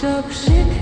Çok şükür.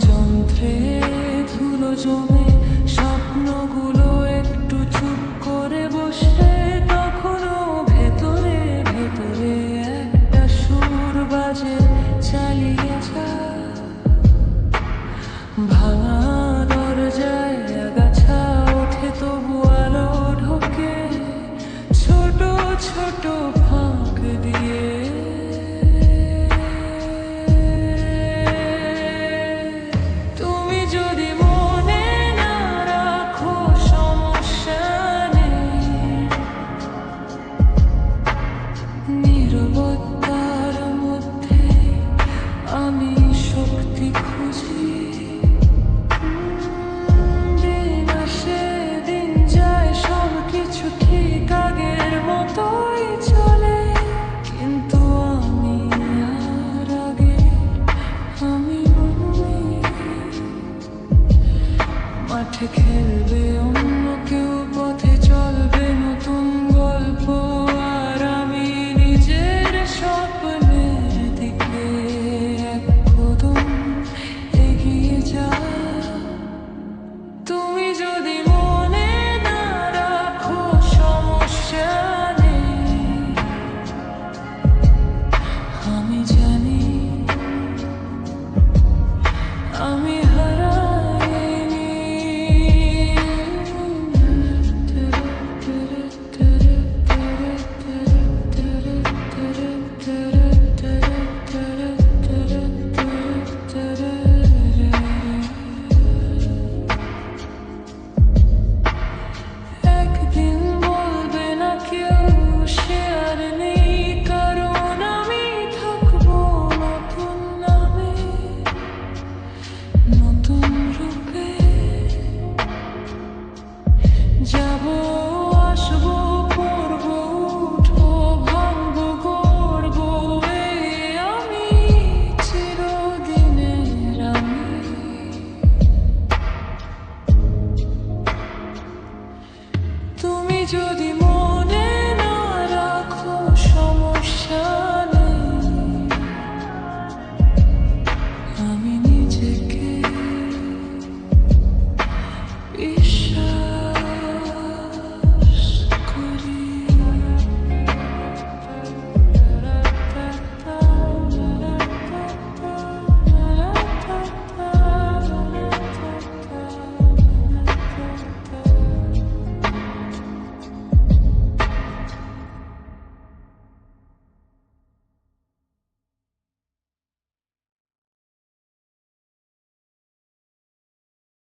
যন্ত্রে ধুলো জমে স্বপ্নগুলো একটু চুপ করে বসে matter can be on 爱就的。